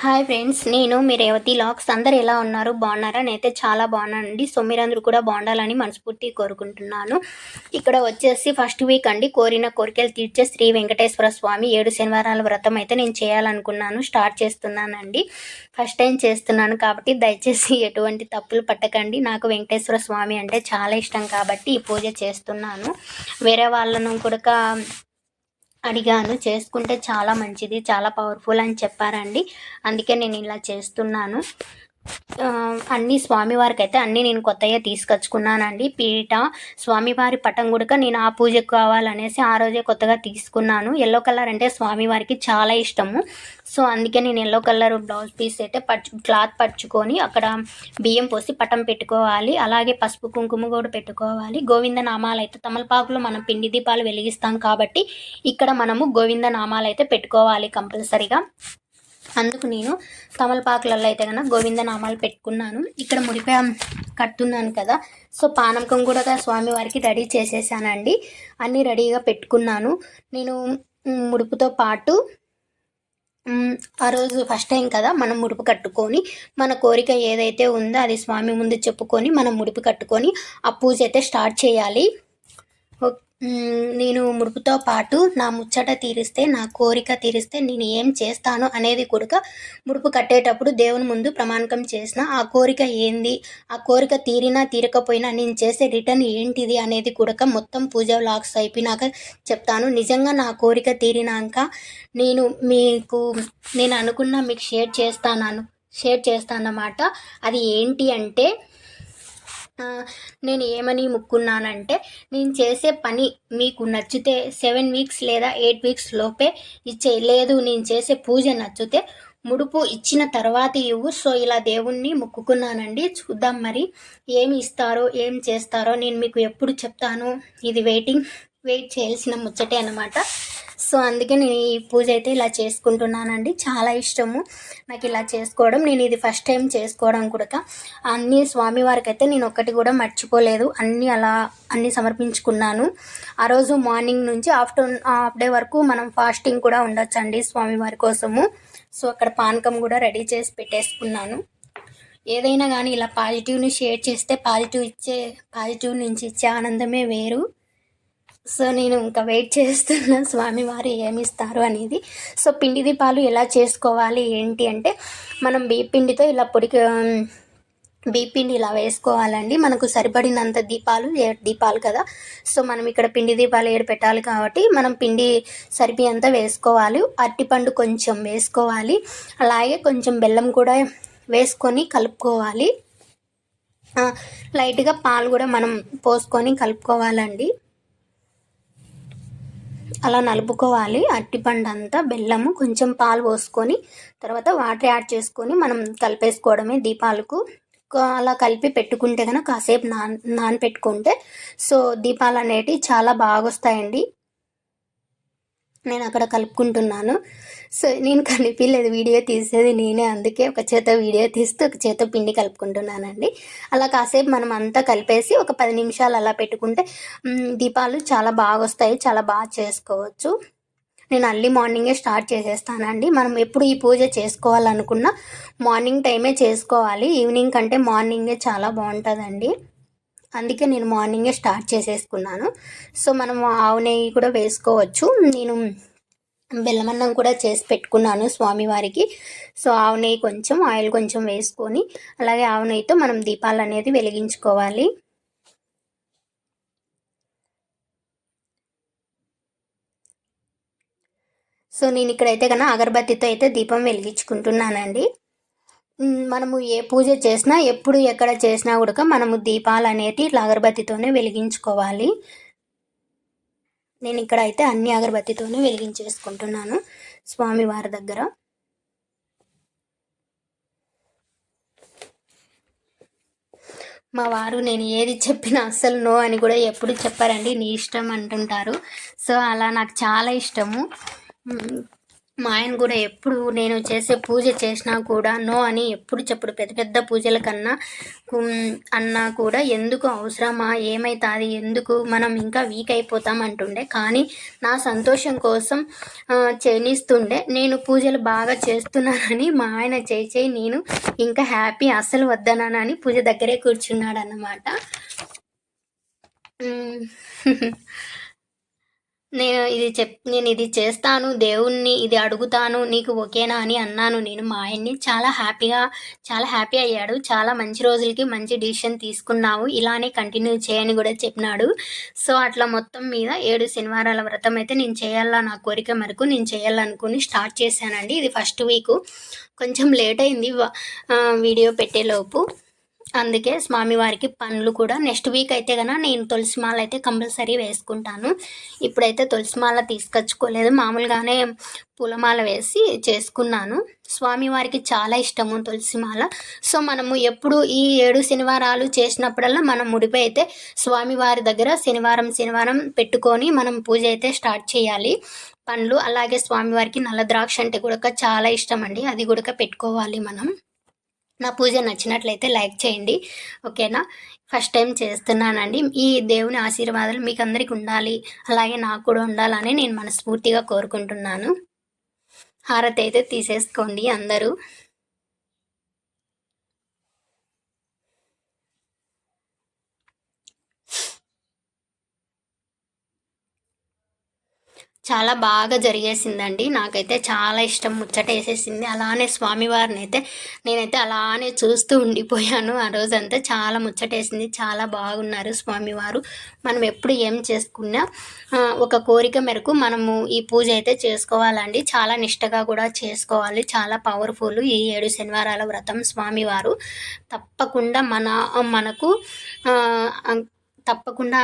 Hi friends నేను మీ రేవతి లాక్స్. అందరు ఎలా ఉన్నారు? బాగున్నారా? నేనైతే చాలా బాగున్నానండి. సో మీరందరూ కూడా బాగుండాలని మనస్ఫూర్తి కోరుకుంటున్నాను. ఇక్కడ వచ్చేసి ఫస్ట్ వీక్ అండి. కోరిన కోరికలు తీర్చే శ్రీ వెంకటేశ్వర స్వామి ఏడు శనివారాల వ్రతం అయితే నేను చేయాలనుకున్నాను. స్టార్ట్ చేస్తున్నానండి. ఫస్ట్ టైం చేస్తున్నాను కాబట్టి దయచేసి ఎటువంటి తప్పులు పట్టకండి. నాకు వెంకటేశ్వర స్వామి అంటే చాలా ఇష్టం కాబట్టి ఈ పూజ చేస్తున్నాను. వేరే వాళ్ళను కూడా అడిగాను. చేసుకుంటే చాలా మంచిది చాలా పవర్ఫుల్ అని చెప్పారండి. అందుకే నేను ఇలా చేస్తున్నాను. అన్ని స్వామివారికి అయితే అన్నీ నేను కొత్తగా తీసుకొచ్చుకున్నానండి. పీట స్వామివారి పటం కూడా నేను ఆ పూజకు కావాలనేసి ఆ రోజే కొత్తగా తీసుకున్నాను. ఎల్లో కలర్ అంటే స్వామివారికి చాలా ఇష్టము. సో అందుకే నేను ఎల్లో కలర్ బ్లౌజ్ పీస్ అయితే పచ్చు క్లాత్ పట్టుకొని అక్కడ బియ్యం పోసి పటం పెట్టుకోవాలి. అలాగే పసుపు కుంకుమ కూడా పెట్టుకోవాలి. గోవింద నామాలు అయితే తమలపాకులో మనం పిండి దీపాలు వెలిగిస్తాం కాబట్టి ఇక్కడ మనము గోవింద నామాలు అయితే పెట్టుకోవాలి కంపల్సరిగా. అందుకు నేను తమలపాకులలో అయితే కనుక గోవింద నామాలు పెట్టుకున్నాను. ఇక్కడ ముడిపే కట్టున్నాను కదా. సో పానకం కూడా స్వామివారికి రెడీ చేసేసానండి. అన్నీ రెడీగా పెట్టుకున్నాను. నేను ముడుపుతో పాటు ఆ రోజు ఫస్ట్ టైం కదా మనం ముడుపు కట్టుకొని మన కోరిక ఏదైతే ఉందో అది స్వామి ముందు చెప్పుకొని మనం ముడుపు కట్టుకొని ఆ పూజ అయితే స్టార్ట్ చేయాలి. నేను ముడుపుతో పాటు నా ముచ్చట తీరిస్తే నా కోరిక తీరిస్తే నేను ఏం చేస్తాను అనేది కూడా ముడుపు కట్టేటప్పుడు దేవుని ముందు ప్రమాణకం చేసిన ఆ కోరిక ఏంది ఆ కోరిక తీరినా తీరకపోయినా నేను చేసే రిటర్న్ ఏంటిది అనేది కూడా మొత్తం పూజ వ్లాగ్స్ అయిపోయినాక చెప్తాను. నిజంగా నా కోరిక తీరినాక నేను మీకు నేను అనుకున్న మీకు షేర్ చేస్తాను షేర్ చేస్తానన్నమాట. అది ఏంటి అంటే నేను ఏమని ముక్కున్నానంటే నేను చేసే పని మీకు నచ్చితే సెవెన్ వీక్స్ లేదా ఎయిట్ వీక్స్ లోపే ఇచ్చే లేదు నేను చేసే పూజ నచ్చితే ముడుపు ఇచ్చిన తర్వాత ఇవ్వు. సో ఇలా దేవుణ్ణి మొక్కుకున్నానండి. చూద్దాం మరి ఏమి ఇస్తారో ఏం చేస్తారో నేను మీకు ఎప్పుడు చెప్తాను. ఇది వెయిటింగ్ వెయిట్ చేయాల్సిన ముచ్చటే అనమాట సో అందుకే నేను ఈ పూజ అయితే ఇలా చేసుకుంటున్నానండి. చాలా ఇష్టము. నాకు ఇలా చేసుకోవడం నేను ఇది ఫస్ట్ టైం చేసుకోవడం కూడా అన్ని స్వామివారికి అయితే నేను ఒక్కటి కూడా మర్చిపోలేదు. అన్నీ అలా అన్నీ సమర్పించుకున్నాను. ఆ రోజు మార్నింగ్ నుంచి ఆఫ్టర్నూన్ హాఫ్ డే వరకు మనం ఫాస్టింగ్ కూడా ఉండొచ్చండి స్వామివారి కోసము. సో అక్కడ పానకం కూడా రెడీ చేసి పెట్టేసుకున్నాను. ఏదైనా కానీ ఇలా పాజిటివ్ని షేర్ చేస్తే పాజిటివ్ ఇచ్చే పాజిటివ్ నుంచి ఇచ్చే ఆనందమే వేరు. సో నేను ఇంకా వెయిట్ చేస్తున్న స్వామివారు ఏమి ఇస్తారు అనేది. సో పిండి దీపాలు ఎలా చేసుకోవాలి ఏంటి అంటే మనం బియ్యపిండితో ఇలా పొడికి బియ్యపిండి ఇలా వేసుకోవాలండి. మనకు సరిపడినంత దీపాలు ఏడు దీపాలు కదా. సో మనం ఇక్కడ పిండి దీపాలు ఏడు పెట్టాలి కాబట్టి మనం పిండి సరిపోయేంత వేసుకోవాలి. అరటిపండు కొంచెం వేసుకోవాలి. అలాగే కొంచెం బెల్లం కూడా వేసుకొని కలుపుకోవాలి. లైట్గా పాలు కూడా మనం పోసుకొని కలుపుకోవాలండి. అలా నలుపుకోవాలి. అరటిపండు అంతా బెల్లము కొంచెం పాలు పోసుకొని తర్వాత వాటర్ యాడ్ చేసుకొని మనం కలిపేసుకోవడమే దీపాలకు. అలా కలిపి పెట్టుకుంటే కనుక కాసేపు నాన్ నానపెట్టుకుంటే సో దీపాలు అనేటివి చాలా బాగా వస్తాయండి నేను అక్కడ కలుపుకుంటున్నాను. సో నేను కనిపించలేదు వీడియో తీసేది నేనే. అందుకే ఒక చేత వీడియో తీస్తూ ఒక చేత పిండి కలుపుకుంటున్నానండి. అలా కాసేపు మనం అంతా కలిపేసి ఒక పది నిమిషాలు అలా పెట్టుకుంటే దీపాలు చాలా బాగా వస్తాయి చాలా బాగా చేసుకోవచ్చు. నేను అర్లీ మార్నింగే స్టార్ట్ చేసేస్తానండి. మనం ఎప్పుడు ఈ పూజ చేసుకోవాలనుకున్నా మార్నింగ్ టైమే చేసుకోవాలి. ఈవినింగ్ కంటే మార్నింగే చాలా బాగుంటుందండి. అందుకే నేను మార్నింగే స్టార్ట్ చేసేసుకున్నాను. సో మనం ఆవు నెయ్యి కూడా వేసుకోవచ్చు. నేను బెల్లమన్నం కూడా చేసి పెట్టుకున్నాను స్వామివారికి సో ఆవు నెయ్యి కొంచెం ఆయిల్ కొంచెం వేసుకొని అలాగే ఆవు నెయ్యితో మనం దీపాలు అనేది వెలిగించుకోవాలి. సో నేను ఇక్కడైతే కన్నా అగరబత్తితో అయితే దీపం వెలిగించుకుంటున్నానండి. మనము ఏ పూజ చేసినా ఎప్పుడు ఎక్కడ చేసినా కూడా మనము దీపాలు అనేటి ఇట్లా అగరబత్తితోనే వెలిగించుకోవాలి. నేను ఇక్కడ అయితే అన్ని అగరబత్తితోనే వెలిగించేసుకుంటున్నాను స్వామివారి దగ్గర. మా వారు నేను ఏది చెప్పినా అస్సలు నో అని కూడా ఎప్పుడు చెప్పారండి నీ ఇష్టం అంటుంటారు. సో అలా నాకు చాలా ఇష్టము. మా ఆయన కూడా ఎప్పుడు నేను చేసే పూజ చేసినా కూడా నో అని ఎప్పుడు చెప్పుడు. పెద్ద పెద్ద పూజల కన్నా అన్నా కూడా ఎందుకు అవసరమా ఏమవుతుంది ఎందుకు మనం ఇంకా వీక్ అయిపోతాం అంటుండే. కానీ నా సంతోషం కోసం చేనిస్తుండే నేను పూజలు బాగా చేస్తున్నానని మా ఆయన చేయి చేయి నేను ఇంకా హ్యాపీ అస్సలు వద్దనానని పూజ దగ్గరే కూర్చున్నాడు అన్నమాట నేను ఇది చెప్ నేను ఇది చేస్తాను దేవుణ్ణి ఇది అడుగుతాను నీకు ఓకేనా అని అన్నాను. నేను మా ఆయన్ని చాలా హ్యాపీగా చాలా హ్యాపీ అయ్యాడు. చాలా మంచి రోజులకి మంచి డిసిషన్ తీసుకున్నావు. ఇలానే కంటిన్యూ చేయని కూడా చెప్పినాడు. సో అట్లా మొత్తం మీద ఏడు శనివారాల వ్రతం అయితే నేను చేయాలా నా కోరిక మేరకు నేను చేయాలనుకుని స్టార్ట్ చేశానండి. ఇది ఫస్ట్ వీక్. కొంచెం లేట్ అయింది వీడియో పెట్టేలోపు. అందుకే స్వామివారికి పనులు కూడా నెక్స్ట్ వీక్ అయితే కన్నా నేను తులసి మాల అయితే కంపల్సరీ వేసుకుంటాను. ఇప్పుడైతే తులసి మాల తీసుకొచ్చుకోలేదు. మామూలుగానే పూలమాల వేసి చేసుకున్నాను. స్వామివారికి చాలా ఇష్టము తులసి మాల. సో మనము ఎప్పుడు ఈ ఏడు శనివారాలు చేసినప్పుడల్లా మనం ముడిపై అయితే స్వామివారి దగ్గర శనివారం శనివారం పెట్టుకొని మనం పూజ అయితే స్టార్ట్ చేయాలి. పండ్లు అలాగే స్వామివారికి నల్ల ద్రాక్ష అంటే కూడా చాలా ఇష్టం అండి అది కూడా పెట్టుకోవాలి మనం. నా పూజ నచ్చినట్లయితే లైక్ చేయండి ఓకేనా? ఫస్ట్ టైం చేస్తున్నానండి. ఈ దేవుని ఆశీర్వాదాలు మీకు అందరికి ఉండాలి అలాగే నాకు కూడా ఉండాలని నేను మనస్ఫూర్తిగా కోరుకుంటున్నాను. హారతి అయితే తీసేసుకోండి అందరూ. చాలా బాగా జరిగేసిందండి. నాకైతే చాలా ఇష్టం ముచ్చట వేసేసింది. అలానే స్వామివారిని అయితే నేనైతే అలానే చూస్తూ ఉండిపోయాను. ఆ రోజంతా చాలా ముచ్చటేసింది చాలా బాగున్నారు స్వామివారు. మనం ఎప్పుడు ఏం చేసుకున్నా ఒక కోరిక మేరకు మనము ఈ పూజ అయితే చేసుకోవాలండి. చాలా నిష్టగా కూడా చేసుకోవాలి. చాలా పవర్ఫుల్ ఈ ఏడు శనివారాల వ్రతం స్వామివారు. తప్పకుండా మన మనకు తప్పకుండా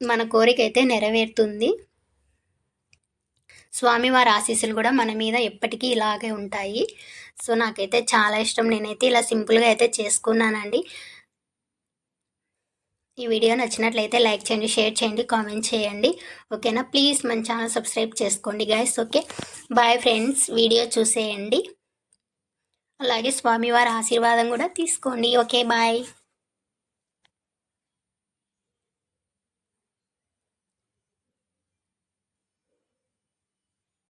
మన కోరిక అయితే నెరవేరుతుంది. స్వామివారి ఆశీస్సులు కూడా మన మీద ఎప్పటికీ ఇలాగే ఉంటాయి. సో నాకైతే చాలా ఇష్టం. నేనైతే ఇలా సింపుల్గా అయితే చేసుకున్నానండి. ఈ వీడియో నచ్చినట్లయితే లైక్ చేయండి షేర్ చేయండి కామెంట్ చేయండి. ఓకేనా? ప్లీజ్ మన ఛానల్ సబ్స్క్రైబ్ చేసుకోండి guys okay? Bye friends. Video చూసేయండి. అలాగే స్వామివారి ఆశీర్వాదం కూడా తీసుకోండి. ఓకే? బాయ్.